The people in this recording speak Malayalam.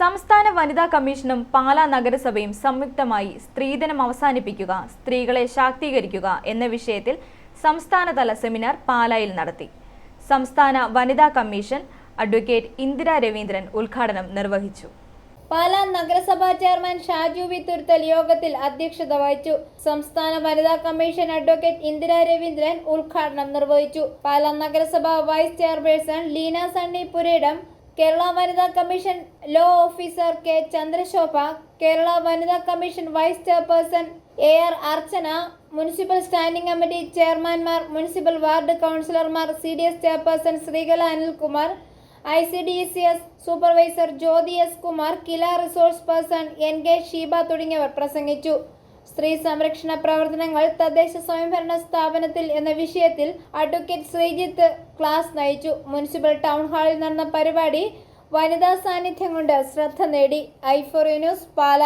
സംസ്ഥാന വനിതാ കമ്മീഷനും പാലാ നഗരസഭയും സംയുക്തമായി സ്ത്രീധനം അവസാനിപ്പിക്കുക സ്ത്രീകളെ ശാക്തീകരിക്കുക എന്ന വിഷയത്തിൽ സംസ്ഥാനതല സെമിനാർ പാലായിൽ നടത്തി. സംസ്ഥാന വനിതാ കമ്മീഷൻ അഡ്വക്കേറ്റ് ഇന്ദിര രവീന്ദ്രൻ ഉദ്ഘാടനം നിർവഹിച്ചു. പാലാ നഗരസഭാ ചെയർമാൻ ഷാജു വി തുരുത്തൽ യോഗത്തിൽ അധ്യക്ഷത വഹിച്ചു. സംസ്ഥാന വനിതാ കമ്മീഷൻ അഡ്വക്കേറ്റ് ഇന്ദിര രവീന്ദ്രൻ ഉദ്ഘാടനം നിർവഹിച്ചു. പാലാ നഗരസഭ വൈസ് ചെയർപേഴ്സൺ ലീന സണ്ണി പുരയിടം കേരള വനിതാ commission law officer K Chandrashobha Kerala വനിതാ commission vice chairperson A R Archana municipal standing committee ചെയർമാൻമാർ municipal ward കൗൺസിലർമാർ C D S chairperson Sreekala Anilkumar I C D C S supervisor Jyothi S Kumar KILA resource person N K Sheeba തുടങ്ങിയവർ പ്രസംഗിച്ചു. സ്ത്രീ സംരക്ഷണ പ്രവർത്തനങ്ങൾ തദ്ദേശ സ്വയംഭരണ സ്ഥാപനത്തിൽ എന്ന വിഷയത്തിൽ അഡ്വക്കേറ്റ് ശ്രീജിത്ത് ക്ലാസ് നയിച്ചു. മുനിസിപ്പൽ ടൗൺ ഹാളിൽ നടന്ന പരിപാടി വനിതാ സാന്നിധ്യം കൊണ്ട് ശ്രദ്ധ നേടി. ഐഫോറി ന്യൂസ് പാല.